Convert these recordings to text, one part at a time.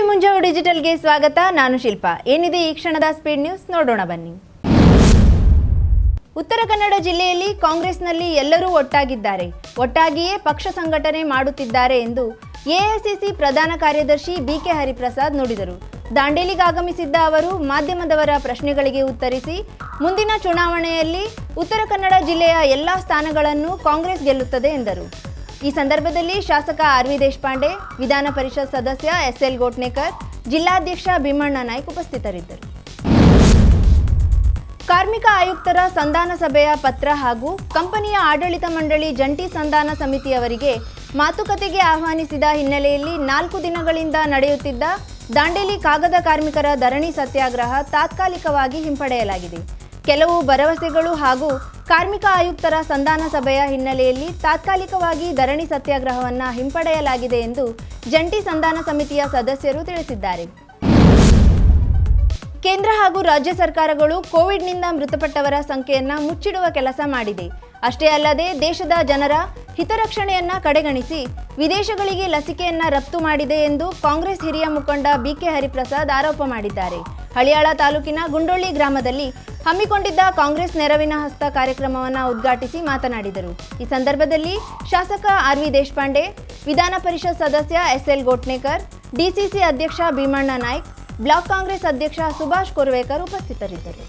ಬೆಳ್ಳುಳ್ಳಿ ಮುಂಜಾವು ಡಿಜಿಟಲ್ಗೆ ಸ್ವಾಗತ. ನಾನು ಶಿಲ್ಪ. ಏನಿದೆ ಈ ಕ್ಷಣದ ಸ್ಪೀಡ್ ನ್ಯೂಸ್? ನೋಡೋಣ ಬನ್ನಿ. ಉತ್ತರ ಕನ್ನಡ ಜಿಲ್ಲೆಯಲ್ಲಿ ಕಾಂಗ್ರೆಸ್ನಲ್ಲಿ ಎಲ್ಲರೂ ಒಟ್ಟಾಗಿದ್ದಾರೆ. ಒಟ್ಟಾಗಿಯೇ ಪಕ್ಷ ಸಂಘಟನೆ ಮಾಡುತ್ತಿದ್ದಾರೆ ಎಂದು ಎಐಸಿಸಿ ಪ್ರಧಾನ ಕಾರ್ಯದರ್ಶಿ ಬಿಕೆ ಹರಿಪ್ರಸಾದ್ ನುಡಿದರು. ದಾಂಡೇಲಿಗೆ ಆಗಮಿಸಿದ್ದ ಅವರು ಮಾಧ್ಯಮದವರ ಪ್ರಶ್ನೆಗಳಿಗೆ ಉತ್ತರಿಸಿ, ಮುಂದಿನ ಚುನಾವಣೆಯಲ್ಲಿ ಉತ್ತರ ಕನ್ನಡ ಜಿಲ್ಲೆಯ ಎಲ್ಲಾ ಸ್ಥಾನಗಳನ್ನು ಕಾಂಗ್ರೆಸ್ ಗೆಲ್ಲುತ್ತದೆ ಎಂದರು. ಈ ಸಂದರ್ಭದಲ್ಲಿ ಶಾಸಕ ಆರ್ ವಿ ದೇಶಪಾಂಡೆ, ವಿಧಾನ ಪರಿಷತ್ ಸದಸ್ಯ ಎಸ್ ಎಲ್ ಗೋಟ್ನೇಕರ್, ಜಿಲ್ಲಾಧ್ಯಕ್ಷ ಭೀಮಣ್ಣ ನಾಯ್ಕ ಉಪಸ್ಥಿತರಿದ್ದರು. ಕಾರ್ಮಿಕ ಆಯುಕ್ತರ ಸಂಧಾನ ಸಭೆಯ ಪತ್ರ ಹಾಗೂ ಕಂಪನಿಯ ಆಡಳಿತ ಮಂಡಳಿ ಜಂಟಿ ಸಂಧಾನ ಸಮಿತಿಯವರಿಗೆ ಮಾತುಕತೆಗೆ ಆಹ್ವಾನಿಸಿದ ಹಿನ್ನೆಲೆಯಲ್ಲಿ ನಾಲ್ಕು ದಿನಗಳಿಂದ ನಡೆಯುತ್ತಿದ್ದ ದಾಂಡೇಲಿ ಕಾಗದ ಕಾರ್ಮಿಕರ ಧರಣಿ ಸತ್ಯಾಗ್ರಹ ತಾತ್ಕಾಲಿಕವಾಗಿ ಹಿಂಪಡೆಯಲಾಗಿದೆ. ಕೆಲವು ಭರವಸೆಗಳು ಹಾಗೂ ಕಾರ್ಮಿಕ ಆಯುಕ್ತರ ಸಂಧಾನ ಸಭೆಯ ಹಿನ್ನೆಲೆಯಲ್ಲಿ ತಾತ್ಕಾಲಿಕವಾಗಿ ಧರಣಿ ಸತ್ಯಾಗ್ರಹವನ್ನು ಹಿಂಪಡೆಯಲಾಗಿದೆ ಎಂದು ಜಂಟಿ ಸಂಧಾನ ಸಮಿತಿಯ ಸದಸ್ಯರು ತಿಳಿಸಿದ್ದಾರೆ. ಕೇಂದ್ರ ಹಾಗೂ ರಾಜ್ಯ ಸರ್ಕಾರಗಳು ಕೋವಿಡ್ನಿಂದ ಮೃತಪಟ್ಟವರ ಸಂಖ್ಯೆಯನ್ನು ಮುಚ್ಚಿಡುವ ಕೆಲಸ ಮಾಡಿದೆ. ಅಷ್ಟೇ ಅಲ್ಲದೆ ದೇಶದ ಜನರ ಹಿತರಕ್ಷಣೆಯನ್ನ ಕಡೆಗಣಿಸಿ ವಿದೇಶಗಳಿಗೆ ಲಸಿಕೆಯನ್ನ ರಫ್ತು ಮಾಡಿದೆ ಎಂದು ಕಾಂಗ್ರೆಸ್ ಹಿರಿಯ ಮುಖಂಡ ಬಿಕೆ ಹರಿಪ್ರಸಾದ್ ಆರೋಪ ಮಾಡಿದ್ದಾರೆ. ಹಳಿಯಾಳ ತಾಲೂಕಿನ ಗುಂಡೊಳ್ಳಿ ಗ್ರಾಮದಲ್ಲಿ ಹಮ್ಮಿಕೊಂಡಿದ್ದ ಕಾಂಗ್ರೆಸ್ ನೆರವಿನ ಹಸ್ತ ಕಾರ್ಯಕ್ರಮವನ್ನು ಉದ್ಘಾಟಿಸಿ ಮಾತನಾಡಿದರು. ಈ ಸಂದರ್ಭದಲ್ಲಿ ಶಾಸಕ ಆರ್ ವಿ ದೇಶಪಾಂಡೆ, ವಿಧಾನ ಪರಿಷತ್ ಸದಸ್ಯ ಎಸ್ ಎಲ್ ಗೋಟ್ನೇಕರ್ ಡಿಸಿಸಿ ಅಧ್ಯಕ್ಷ ಭೀಮಣ್ಣ ನಾಯ್ಕ್, ಬ್ಲಾಕ್ ಕಾಂಗ್ರೆಸ್ ಅಧ್ಯಕ್ಷ ಸುಭಾಷ್ ಕೊರ್ವೇಕರ್ ಉಪಸ್ಥಿತರಿದ್ದರು.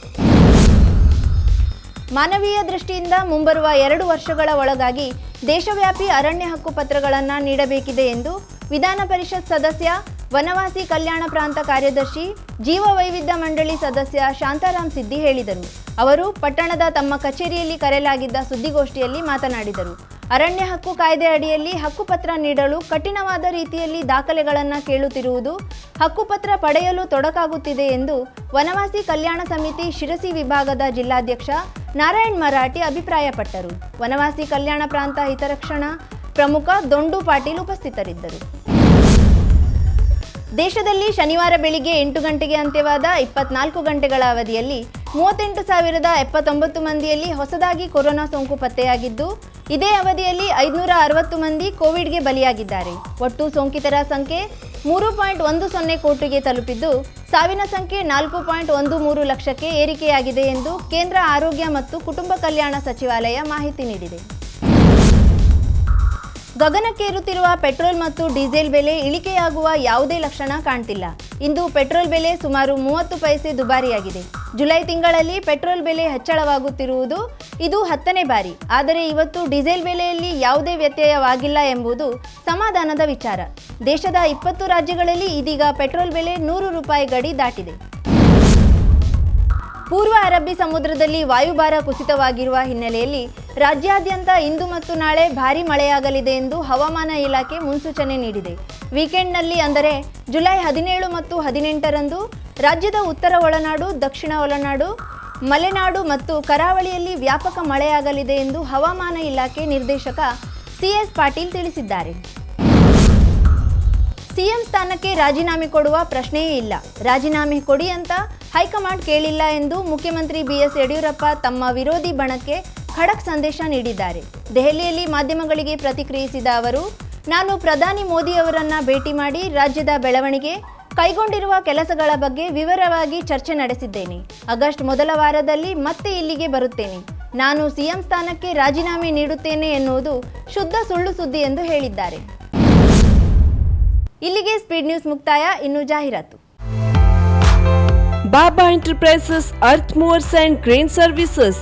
ಮಾನವೀಯ ದೃಷ್ಟಿಯಿಂದ ಮುಂಬರುವ ಎರಡು ವರ್ಷಗಳ ಒಳಗಾಗಿ ದೇಶವ್ಯಾಪಿ ಅರಣ್ಯ ಹಕ್ಕು ಪತ್ರಗಳನ್ನು ನೀಡಬೇಕಿದೆ ಎಂದು ವಿಧಾನ ಪರಿಷತ್ ಸದಸ್ಯ ವನವಾಸಿ ಕಲ್ಯಾಣ ಪ್ರಾಂತ ಕಾರ್ಯದರ್ಶಿ ಜೀವ ವೈವಿಧ್ಯ ಮಂಡಳಿ ಸದಸ್ಯ ಶಾಂತಾರಾಮ್ ಸಿದ್ದಿ ಹೇಳಿದರು. ಅವರು ಪಟ್ಟಣದ ತಮ್ಮ ಕಚೇರಿಯಲ್ಲಿ ಕರೆಯಲಾಗಿದ್ದ ಸುದ್ದಿಗೋಷ್ಠಿಯಲ್ಲಿ ಮಾತನಾಡಿದರು. ಅರಣ್ಯ ಹಕ್ಕು ಕಾಯ್ದೆ ಅಡಿಯಲ್ಲಿ ಹಕ್ಕುಪತ್ರ ನೀಡಲು ಕಠಿಣವಾದ ರೀತಿಯಲ್ಲಿ ದಾಖಲೆಗಳನ್ನು ಕೇಳುತ್ತಿರುವುದು ಹಕ್ಕುಪತ್ರ ಪಡೆಯಲು ತೊಡಕಾಗುತ್ತಿದೆ ಎಂದು ವನವಾಸಿ ಕಲ್ಯಾಣ ಸಮಿತಿ ಶಿರಸಿ ವಿಭಾಗದ ಜಿಲ್ಲಾಧ್ಯಕ್ಷ ನಾರಾಯಣ್ ಮರಾಠಿ ಅಭಿಪ್ರಾಯಪಟ್ಟರು. ವನವಾಸಿ ಕಲ್ಯಾಣ ಪ್ರಾಂತ ಹಿತರಕ್ಷಣಾ ಪ್ರಮುಖ ದೊಂಡು ಪಾಟೀಲ್ ಉಪಸ್ಥಿತರಿದ್ದರು. ದೇಶದಲ್ಲಿ ಶನಿವಾರ ಬೆಳಿಗ್ಗೆ ಎಂಟು ಗಂಟೆಗೆ ಅಂತ್ಯವಾದ ಇಪ್ಪತ್ನಾಲ್ಕು ಗಂಟೆಗಳ ಅವಧಿಯಲ್ಲಿ ಮೂವತ್ತೆಂಟು ಸಾವಿರದ ಎಪ್ಪತ್ತೊಂಬತ್ತು ಮಂದಿಯಲ್ಲಿ ಹೊಸದಾಗಿ ಕೊರೋನಾ ಸೋಂಕು ಪತ್ತೆಯಾಗಿದ್ದು, ಇದೇ ಅವಧಿಯಲ್ಲಿ ಐದುನೂರ ಅರವತ್ತು ಮಂದಿ ಕೋವಿಡ್ಗೆ ಬಲಿಯಾಗಿದ್ದಾರೆ. ಒಟ್ಟು ಸೋಂಕಿತರ ಸಂಖ್ಯೆ ಮೂರು ಪಾಯಿಂಟ್ ಒಂದು ಸೊನ್ನೆ ಕೋಟಿಗೆ ತಲುಪಿದ್ದು, ಸಾವಿನ ಸಂಖ್ಯೆ ನಾಲ್ಕು ಪಾಯಿಂಟ್ ಒಂದು ಮೂರು ಲಕ್ಷಕ್ಕೆ ಏರಿಕೆಯಾಗಿದೆ ಎಂದು ಕೇಂದ್ರ ಆರೋಗ್ಯ ಮತ್ತು ಕುಟುಂಬ ಕಲ್ಯಾಣ ಸಚಿವಾಲಯ ಮಾಹಿತಿ ನೀಡಿದೆ. ಗಗನಕ್ಕೇರುತ್ತಿರುವ ಪೆಟ್ರೋಲ್ ಮತ್ತು ಡೀಸೆಲ್ ಬೆಲೆ ಇಳಿಕೆಯಾಗುವ ಯಾವುದೇ ಲಕ್ಷಣ ಕಾಣ್ತಿಲ್ಲ. ಇಂದು ಪೆಟ್ರೋಲ್ ಬೆಲೆ ಸುಮಾರು ಮೂವತ್ತು ಪೈಸೆ ದುಬಾರಿಯಾಗಿದೆ. ಜುಲೈ ತಿಂಗಳಲ್ಲಿ ಪೆಟ್ರೋಲ್ ಬೆಲೆ ಹೆಚ್ಚಳವಾಗುತ್ತಿರುವುದು ಇದು ಹತ್ತನೇ ಬಾರಿ. ಆದರೆ ಇವತ್ತು ಡೀಸೆಲ್ ಬೆಲೆಯಲ್ಲಿ ಯಾವುದೇ ವ್ಯತ್ಯಯವಾಗಿಲ್ಲ ಎಂಬುದು ಸಮಾಧಾನದ ವಿಚಾರ. ದೇಶದ ಇಪ್ಪತ್ತು ರಾಜ್ಯಗಳಲ್ಲಿ ಇದೀಗ ಪೆಟ್ರೋಲ್ ಬೆಲೆ ನೂರು ರೂಪಾಯಿ ಗಡಿ ದಾಟಿದೆ. ಪೂರ್ವ ಅರಬ್ಬಿ ಸಮುದ್ರದಲ್ಲಿ ವಾಯುಭಾರ ಕುಸಿತವಾಗಿರುವ ಹಿನ್ನೆಲೆಯಲ್ಲಿ ರಾಜ್ಯಾದ್ಯಂತ ಇಂದು ಮತ್ತು ನಾಳೆ ಭಾರೀ ಮಳೆಯಾಗಲಿದೆ ಎಂದು ಹವಾಮಾನ ಇಲಾಖೆ ಮುನ್ಸೂಚನೆ ನೀಡಿದೆ. ವೀಕೆಂಡ್ನಲ್ಲಿ ಅಂದರೆ ಜುಲೈ ಹದಿನೇಳು ಮತ್ತು ಹದಿನೆಂಟರಂದು ರಾಜ್ಯದ ಉತ್ತರ ಒಳನಾಡು, ದಕ್ಷಿಣ ಒಳನಾಡು, ಮಲೆನಾಡು ಮತ್ತು ಕರಾವಳಿಯಲ್ಲಿ ವ್ಯಾಪಕ ಮಳೆಯಾಗಲಿದೆ ಎಂದು ಹವಾಮಾನ ಇಲಾಖೆ ನಿರ್ದೇಶಕ ಸಿಎಸ್ ಪಾಟೀಲ್ ತಿಳಿಸಿದ್ದಾರೆ. ಸಿಎಂ ಸ್ಥಾನಕ್ಕೆ ರಾಜೀನಾಮೆ ಕೊಡುವ ಪ್ರಶ್ನೆಯೇ ಇಲ್ಲ. ರಾಜೀನಾಮೆ ಕೊಡಿ ಅಂತ ಹೈಕಮಾಂಡ್ ಕೇಳಿಲ್ಲ ಎಂದು ಮುಖ್ಯಮಂತ್ರಿ ಬಿಎಸ್ ಯಡಿಯೂರಪ್ಪ ತಮ್ಮ ವಿರೋಧಿ ಬಣಕ್ಕೆ ಖಡಕ್ ಸಂದೇಶ ನೀಡಿದ್ದಾರೆ. ದೆಹಲಿಯಲ್ಲಿ ಮಾಧ್ಯಮಗಳಿಗೆ ಪ್ರತಿಕ್ರಿಯಿಸಿದ ಅವರು, ನಾನು ಪ್ರಧಾನಿ ಮೋದಿ ಅವರನ್ನ ಭೇಟಿ ಮಾಡಿ ರಾಜ್ಯದ ಬೆಳವಣಿಗೆ, ಕೈಗೊಂಡಿರುವ ಕೆಲಸಗಳ ಬಗ್ಗೆ ವಿವರವಾಗಿ ಚರ್ಚೆ ನಡೆಸಿದ್ದೇನೆ. ಆಗಸ್ಟ್ ಮೊದಲ ವಾರದಲ್ಲಿ ಮತ್ತೆ ಇಲ್ಲಿಗೆ ಬರುತ್ತೇನೆ. ನಾನು ಸಿಎಂ ಸ್ಥಾನಕ್ಕೆ ರಾಜೀನಾಮೆ ನೀಡುತ್ತೇನೆ ಎನ್ನುವುದು ಶುದ್ಧ ಸುಳ್ಳು ಸುದ್ದಿ ಎಂದು ಹೇಳಿದ್ದಾರೆ. ಇಲ್ಲಿಗೆ ಸ್ಪೀಡ್ ನ್ಯೂಸ್ ಮುಕ್ತಾಯ. ಇನ್ನು ಜಾಹೀರಾತು. Baba enterprises earth movers and crane services.